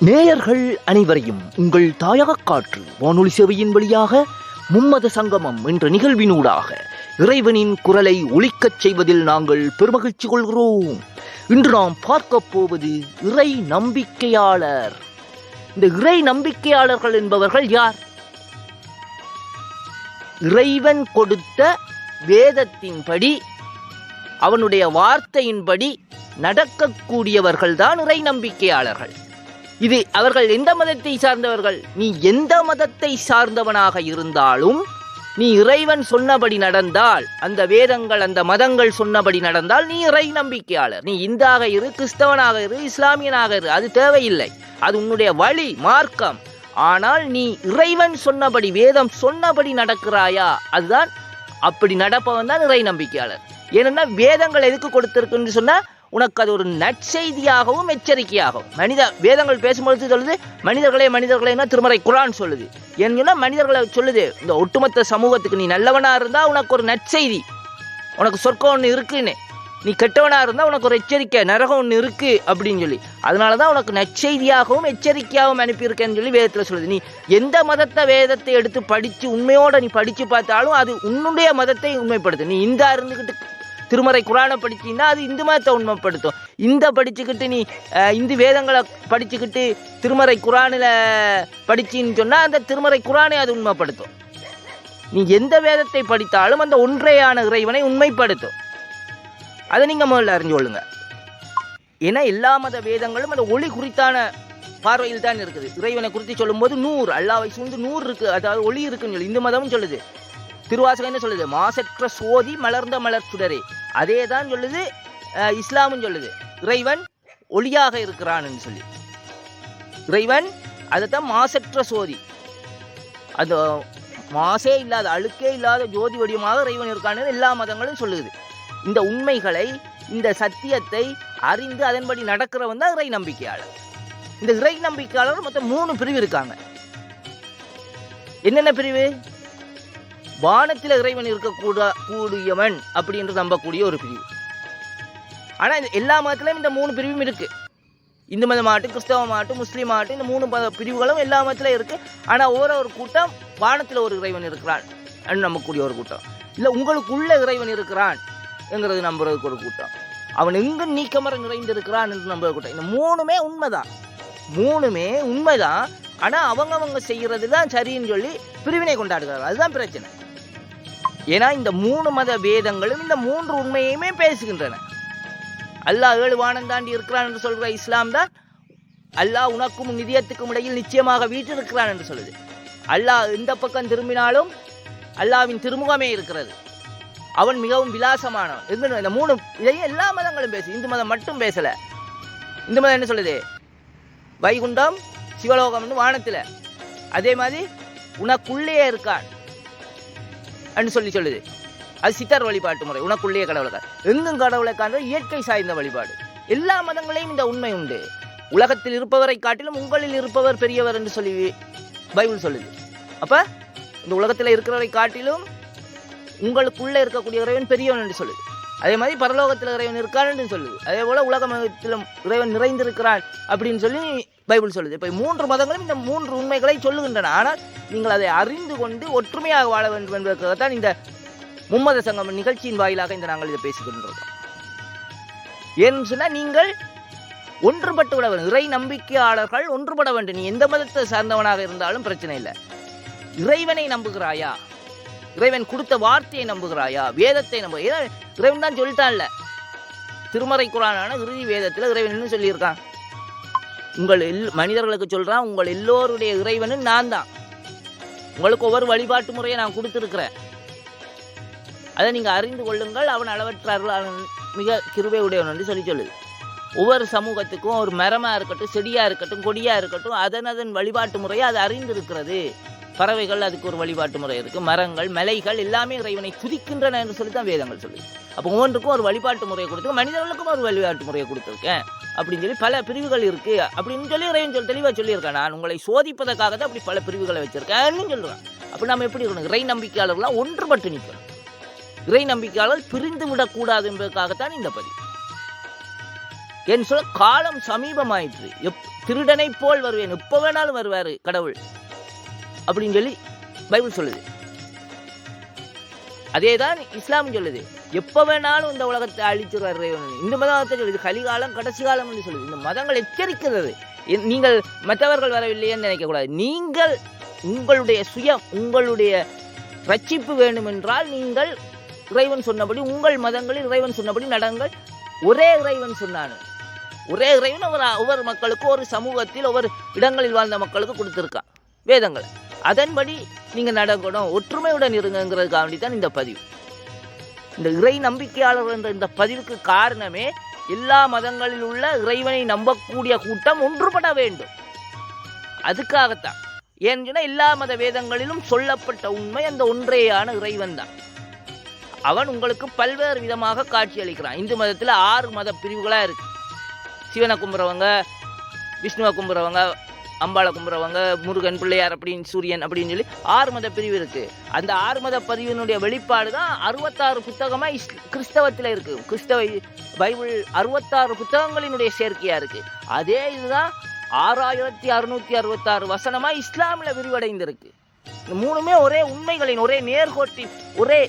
நேயர்கள் அனைவரையும் உங்கள் தாயக காற்று வானொலி சேவையின் வழியாக மும்மத சங்கமம் என்ற நிகழ்வினூடாக இறைவனின் குரலை ஒழிக்கச் செய்வதில் நாங்கள் பெருமகிழ்ச்சி கொள்கிறோம். இன்று நாம் பார்க்க போவது இறை நம்பிக்கையாளர். இந்த இறை நம்பிக்கையாளர்கள் என்பவர்கள் யார்? இறைவன் கொடுத்த வேதத்தின்படி அவனுடைய வார்த்தையின்படி நடக்கக்கூடியவர்கள்தான் இறை நம்பிக்கையாளர்கள். இது அவர்கள் எந்த மதத்தை சார்ந்தவர்கள்? நீ எந்த மதத்தை சார்ந்தவனாக இருந்தாலும் நீ இறைவன் சொன்னபடி நடந்தால் அந்த வேதங்கள் அந்த மதங்கள் சொன்னபடி நடந்தால் நீ இறை நம்பிக்கையாளர். நீ இந்தாக இரு கிறிஸ்தவனாக இரு இஸ்லாமியனாக இரு அது தேவையில்லை. அது உன்னுடைய வழி மார்க்கம். ஆனால் நீ இறைவன் சொன்னபடி வேதம் சொன்னபடி நடக்கிறாயா? அதுதான் அப்படி நடப்பவன் தான் இறை நம்பிக்கையாளர். ஏனென்னா வேதங்கள் எதுக்கு கொடுத்திருக்குன்னு சொன்னால் உனக்கு அது ஒரு நற்செய்தியாகவும் எச்சரிக்கையாகவும். மனித வேதங்கள் பேசும்பொழுது சொல்லுது மனிதர்களே மனிதர்களேன்னா திருமறை குரான் சொல்லுது. ஏன்னு மனிதர்களை சொல்லுது இந்த ஒட்டுமொத்த சமூகத்துக்கு நீ நல்லவனாக இருந்தால் உனக்கு ஒரு நற்செய்தி. உனக்கு சொர்க்கம் ஒன்று இருக்குன்னு. நீ கெட்டவனாக இருந்தால் உனக்கு ஒரு எச்சரிக்கை நரகம் ஒன்று இருக்குது அப்படின்னு சொல்லி. அதனால தான் உனக்கு நற்செய்தியாகவும் எச்சரிக்கையாகவும் அனுப்பியிருக்கேன்னு சொல்லி வேதத்தில் சொல்லுது. நீ எந்த மதத்தை வேதத்தை எடுத்து படித்து உண்மையோடு நீ படித்து பார்த்தாலும் அது உன்னுடைய மதத்தை உண்மைப்படுத்து நீ இந்தா இருந்துக்கிட்டு திருமறை குரானை படிச்சீங்கன்னா அது இந்து மதத்தை உண்மைப்படுத்தும். இந்த படிச்சுக்கிட்டு நீ இந்து வேதங்களை படிச்சுக்கிட்டு திருமறை குரானில் படிச்சின்னு சொன்னால் அந்த திருமறை குரானை அது உண்மைப்படுத்தும். நீ எந்த வேதத்தை படித்தாலும் அந்த ஒன்றையான இறைவனை உண்மைப்படுத்தும். அதை நீங்கள் முதல்ல அறிஞ்சு கொள்ளுங்க. ஏன்னா எல்லா மத வேதங்களும் அந்த ஒளி குறித்தான பார்வையில் தான் இருக்குது. இறைவனை குறித்து சொல்லும்போது நூறு அல்லாவை சூழ்ந்து நூறு இருக்கு. அதாவது ஒளி இருக்குன்னு சொல்லி இந்து மதமும் சொல்லுது. திருவாசகம் என்ன சொல்லுது? மாசற்ற சோதி மலர்ந்த மலர் சுடரே. அதே தான் சொல்லுது அஹ், இஸ்லாமும் சொல்லுது. இறைவன் ஒளியாக இருக்கிறான்னு சொல்லி. இறைவன் அதைத்தான் மாசற்ற சோதி. அந்த மாசே இல்லாத அழுக்கே இல்லாத ஜோதி வடிவமாக இறைவன் இருக்கான்னு எல்லா மதங்களும் சொல்லுது. இந்த உண்மைகளை இந்த சத்தியத்தை அறிந்து அதன்படி நடக்கிறவன் தான் இறை நம்பிக்கையாளர். இந்த இறை நம்பிக்கையாளர் மொத்தம் மூணு பிரிவு இருக்காங்க. என்னென்ன பிரிவு? வானத்தில் இறைவன் இருக்கக்கூட கூடியவன் அப்படின்னு நம்பக்கூடிய ஒரு பிரிவு. ஆனால் இந்த எல்லா மதத்திலையும் இந்த மூணு பிரிவும் இருக்கு. இந்து மதமாகட்டும் கிறிஸ்தவமாகட்டும் முஸ்லீம் ஆகட்டும் இந்த மூணு மத பிரிவுகளும் எல்லா மதத்திலும் இருக்கு. ஆனால் ஒவ்வொரு ஒரு கூட்டம் வானத்தில் ஒரு இறைவன் இருக்கிறான் அப்படின்னு நம்பக்கூடிய ஒரு கூட்டம். இல்லை உங்களுக்குள்ள இறைவன் இருக்கிறான் என்கிறது நம்புறதுக்கு ஒரு கூட்டம். அவன் எங்கு நீக்கமர நிறைந்து இருக்கிறான் என்று நம்புற கூட்டம். இந்த மூணுமே உண்மைதான். மூணுமே உண்மைதான். ஆனால் அவங்கவங்க செய்கிறது தான் சரின்னு சொல்லி பிரிவினை கொண்டாடுகிறார்கள். அதுதான் பிரச்சனை. ஏன்னா இந்த மூணு மத வேதங்களும் இந்த மூன்று உண்மையுமே பேசுகின்றன. அல்லாஹ் ஏழு வானம் தாண்டி இருக்கிறான் என்று சொல்கிற இஸ்லாம் தான் அல்லாஹ் உனக்கும் நிதியத்துக்கும் இடையில் நிச்சயமாக வீற்றிருக்கிறான் என்று சொல்லுது. அல்லாஹ் எந்த பக்கம் திரும்பினாலும் அல்லாவின் திருமுகமே இருக்கிறது. அவன் மிகவும் விலாசமானவன். எங்கன்னு இந்த மூணு இதையும் எல்லா மதங்களும் பேசு இந்து மதம் மட்டும் பேசலை. இந்து மதம் என்ன சொல்லுது? வைகுண்டம் சிவலோகம்னு வானத்தில். அதே மாதிரி உனக்குள்ளேயே இருக்கான். சொல்லி சொல்லுது. அது சித்தர் வழிபாட்டு முறை. உனக்குள்ளேயே கடவுளை எங்கும் கடவுளை காண்ற இயற்கை சாய்ந்த வழிபாடு. எல்லா மதங்களையும் இந்த உண்மை உண்டு. உலகத்தில் இருப்பவரை காட்டிலும் உங்களில் இருப்பவர் பெரியவர் என்று சொல்லி பைபிள் சொல்லுது. அப்போ இந்த உலகத்தில் இருக்கிறவரை காட்டிலும் உங்களுக்குள்ளே இருக்கக்கூடிய இறைவன் பெரியவன் என்று சொல்லுது. அதே மாதிரி பரலோகத்தில் இறைவன் இருக்கான் என்று சொல்லுது. அதே உலக உலகத்திலும் இறைவன் நிறைந்திருக்கிறான் அப்படின்னு சொல்லி பைபிள் சொல்லுது. இப்போ மூன்று மதங்களும் இந்த மூன்று உண்மைகளை சொல்லுகின்றன. ஆனால் நீங்கள் அதை அறிந்து கொண்டு ஒற்றுமையாக வாழ வேண்டும் என்பதற்காகத்தான் இந்த மும்மத சங்கம் நிகழ்ச்சியின் வாயிலாக இந்த நாங்கள் இதை பேசிக்கொண்டிருக்கோம் ஏன்னு சொன்னால் நீங்கள் ஒன்றுபட்டு விட வேண்டும். இறை நம்பிக்கையாளர்கள் ஒன்றுபட வேண்டும். நீ எந்த மதத்தை சார்ந்தவனாக இருந்தாலும் பிரச்சனை இல்லை. இறைவனை நம்புகிறாயா? இறைவன் கொடுத்த வார்த்தையை நம்புகிறாயா? வேதத்தை நம்ப இறைவன் தான் சொல்லிட்டான்ல. திருமறை குரானான இறுதி வேதத்தில் இறைவன் என்ன சொல்லியிருக்கான்? உங்கள் எல் மனிதர்களுக்கு சொல்றான் உங்கள் எல்லோருடைய இறைவனும் நான் தான். உங்களுக்கு ஒவ்வொரு வழிபாட்டு முறையை நான் கொடுத்துருக்குறேன். அதை நீங்கள் அறிந்து கொள்ளுங்கள் அவன் அளவற்றார்கள் மிக கிருபை உடையவன் என்று சொல்லி சொல்லுது. ஒவ்வொரு சமூகத்துக்கும் ஒரு மரமாக இருக்கட்டும் செடியாக இருக்கட்டும் கொடியாக இருக்கட்டும் அதன் அதன் வழிபாட்டு முறையை அது அறிந்திருக்கிறது. பறவைகள் அதுக்கு ஒரு வழிபாட்டு முறை இருக்குது மரங்கள் மலைகள் எல்லாமே இறைவனை துதிக்கின்றன என்று சொல்லி தான் வேதங்கள் சொல்லுது. அப்போ ஒவ்வொன்றுக்கும் ஒரு வழிபாட்டு முறையை கொடுத்து மனிதர்களுக்கும் ஒரு வழிபாட்டு முறையை கொடுத்துருக்கேன். அப்படின்னு சொல்லி பல பிரிவுகள் இருக்கு. அப்படின்னு சொல்லி இறைவன் சொல்லி தெளிவாக சொல்லியிருக்கேன் நான் உங்களை சோதிப்பதற்காக தான் அப்படி பல பிரிவுகளை வச்சுருக்கேன்னு சொல்லுவேன். அப்போ நம்ம எப்படி இருக்கணும்? இறை நம்பிக்கையாளர்கள்லாம் ஒன்றுபட்டு நிற்கணும் இறை நம்பிக்கையாளர் பிரிந்து விடக்கூடாது என்பதற்காகத்தான் இந்த பதிவு. என் சொல்ல காலம் சமீபமாயிற்று. எப் திருடனை போல் வருவேன். எப்போ வேணாலும் வருவார் கடவுள். அப்படின்னு சொல்லி பைபிள் சொல்லுது. அதே தான் இஸ்லாம் சொல்லுது. எப்போ வேணாலும் இந்த உலகத்தை அழிச்சிருவார் இந்த மதத்தை சொல்லுது கலிகாலம் கடைசி காலம் சொல்லுது. இந்த மதங்கள் எச்சரிக்கிறது. நீங்கள் மற்றவர்கள் வரவில்லையேன்னு நினைக்கக்கூடாது. நீங்கள் உங்களுடைய சுயம் உங்களுடைய ரட்சிப்பு வேண்டுமென்றால் நீங்கள் இறைவன் சொன்னபடி உங்கள் மதங்களில் இறைவன் சொன்னபடி நடங்கள். ஒரே இறைவன் சொன்னான். ஒரே இறைவன் ஒவ்வொரு ஒவ்வொரு மக்களுக்கும் ஒரு சமூகத்தில் ஒவ்வொரு இடங்களில் வாழ்ந்த மக்களுக்கு கொடுத்துருக்கான். வேதங்களை. அதன்படி நீங்கள் நடக்கணும். ஒற்றுமையுடன் இருங்கிறதுக்காண்டி தான் இந்த பதிவு. இந்த இறை நம்பிக்கையாளர் என்ற இந்த பதிவுக்கு காரணமே எல்லா மதங்களில் உள்ள இறைவனை நம்பக்கூடிய கூட்டம் ஒன்றுபட வேண்டும். அதுக்காகத்தான். ஏன்னு எல்லா மத வேதங்களிலும் சொல்லப்பட்ட உண்மை அந்த ஒன்றேயான இறைவன் தான். அவன் உங்களுக்கு பல்வேறு விதமாக காட்சி அளிக்கிறான். இந்து மதத்தில் ஆறு மத பிரிவுகளாக இருக்கு. சிவனை கும்புறவங்க விஷ்ணுவை கும்புறவங்க அம்பாளை கும்புறவங்க முருகன் பிள்ளையார் அப்படின்னு சூரியன் அப்படின்னு சொல்லி ஆறு மத பிரிவு இருக்கு. அந்த ஆறு மத பிரிவினுடைய வெளிப்பாடு தான் அறுபத்தாறு புத்தகமாக இஸ் கிறிஸ்தவத்தில் இருக்கு. கிறிஸ்தவ பைபிள் அறுபத்தாறு புத்தகங்களினுடைய சேர்க்கையா இருக்கு. அதே இதுதான் ஆறாயிரத்தி அறுநூத்தி அறுபத்தாறு வசனமா இஸ்லாமில் விரிவடைந்திருக்கு. இந்த மூணுமே ஒரே உண்மைகளின் ஒரே நேர்கோட்டி ஒரே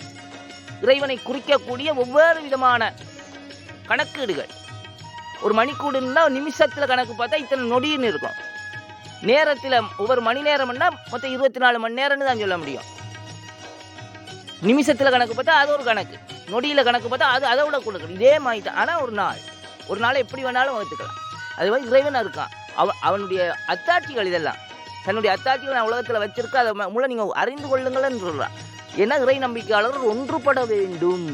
இறைவனை குறிக்கக்கூடிய ஒவ்வொரு விதமான கணக்கீடுகள். ஒரு மணிக்கூடுன்னா நிமிஷத்தில் கணக்கு பார்த்தா இத்தனை நொடின்னு இருக்கும். நேரத்தில் ஒவ்வொரு மணி நேரம்னா மொத்தம் இருபத்தி நாலு மணி நேரம்னு தான் சொல்ல முடியும். நிமிஷத்தில் கணக்கு பார்த்தா அது ஒரு கணக்கு. நொடியில் கணக்கு பார்த்தா அது அதை விட கொடுக்கணும் இதே மாதிரி தான். ஆனால் ஒரு நாள் ஒரு நாளை எப்படி வேணாலும் வகுத்துக்கலாம். அது மாதிரி இறைவனாக இருக்கான். அவன் அவனுடைய அத்தாட்சிகள் இதெல்லாம். தன்னுடைய அத்தாட்சிகளை நான் உலகத்தில் வச்சிருக்க அதை மூலம் நீங்கள் அறிந்து கொள்ளுங்கள்னு சொல்கிறான் ஏன்னா இறை நம்பிக்கையாளர்கள் ஒன்றுபட வேண்டும்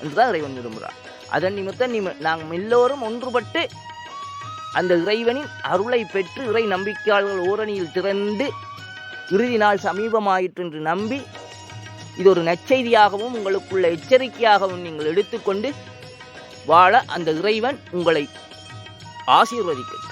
என்று தான் இறைவன் விரும்புகிறான். அதன் நிமித்தம் நீ நாங்கள் எல்லோரும் ஒன்றுபட்டு அந்த இறைவனின் அருளை பெற்று இறை நம்பிக்கையாளர்கள் ஓரணியில் திரண்டு இறுதி நாள் சமீபமாயிற்று என்று நம்பி இது ஒரு நற்செய்தியாகவும் உங்களுக்குள்ள எச்சரிக்கையாகவும் நீங்கள் எடுத்துக்கொண்டு வாழ அந்த இறைவன் உங்களை ஆசீர்வதிக்கும்